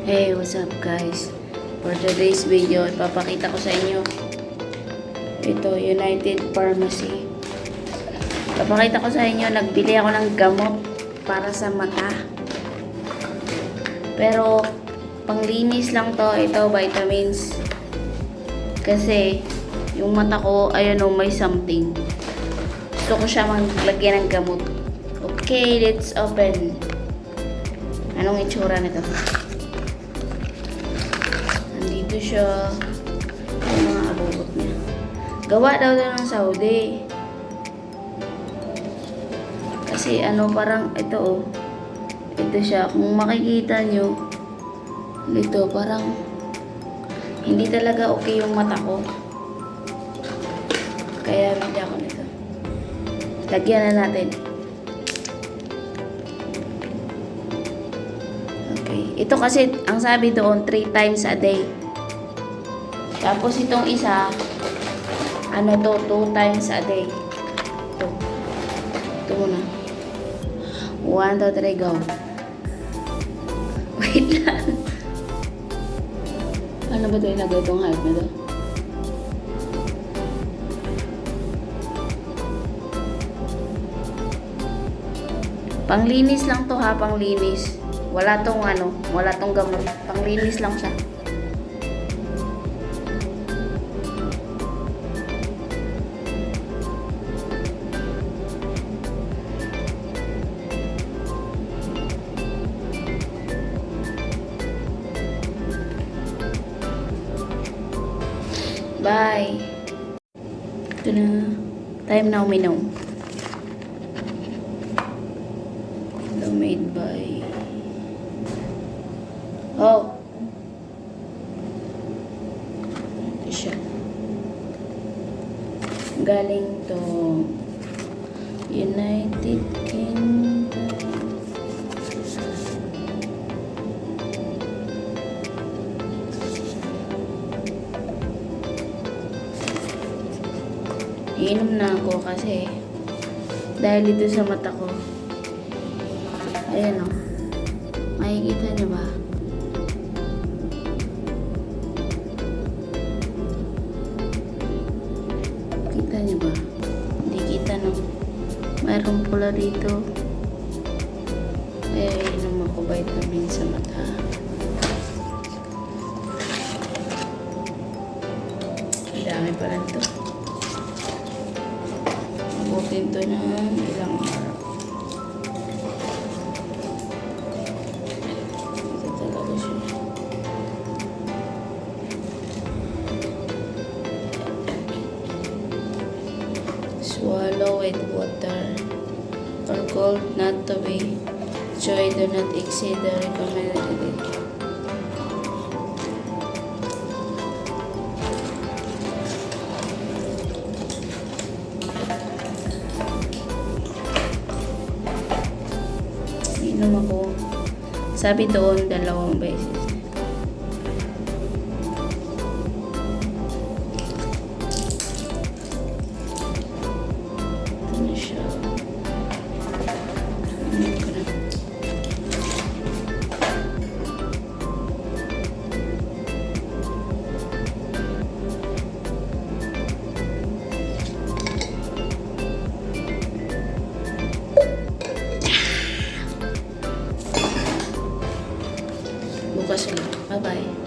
Hey, what's up guys? For today's video, ipapakita ko sa inyo ito, United Pharmacy. Ipapakita ko sa inyo, nagbili ako ng gamot para sa mata. Pero, panglinis lang to, ito, vitamins. Kasi, yung mata ko, ayun o, may something. Gusto ko siya maglagyan ng gamot. Okay, let's open. Anong itsura nito? Nandito siya. Yung mga abubot niya. Gawa daw daw ng Saudi. Kasi ano parang ito oh. Ito siya. Kung makikita nyo. Dito parang hindi talaga okay yung mata ko. Kaya hindi ako nito. Lagyan na natin. Okay. Ito kasi, ang sabi doon, 3 times a day. Tapos itong isa, ano to, 2 times a day. Ito. Ito muna. 1, 2, 3, go. Wait lang. Ano ba ito ilagay itong hype na to? Panglinis lang to ha, panglinis. Wala tong ano, wala tong gamot. Panglinis lang siya. Bye. Ito na. Time na uminom. Hello, made by... Oh! Ito siya. Galing to United Kingdom. Iinom na ako kasi dahil dito sa mata ko. Ayan o. Makikita niyo ba? Kita niyo ba? Hindi kita no. Mayroong pula dito. Kaya inom ako vitamin sa mata. Ang dami pala ito. Abutin to ng ilang araw. Swallow with water. Or cold not to be. Joy do not exceed the recommended. Inom ako. Sabi doon, dalawang beses. 拜拜。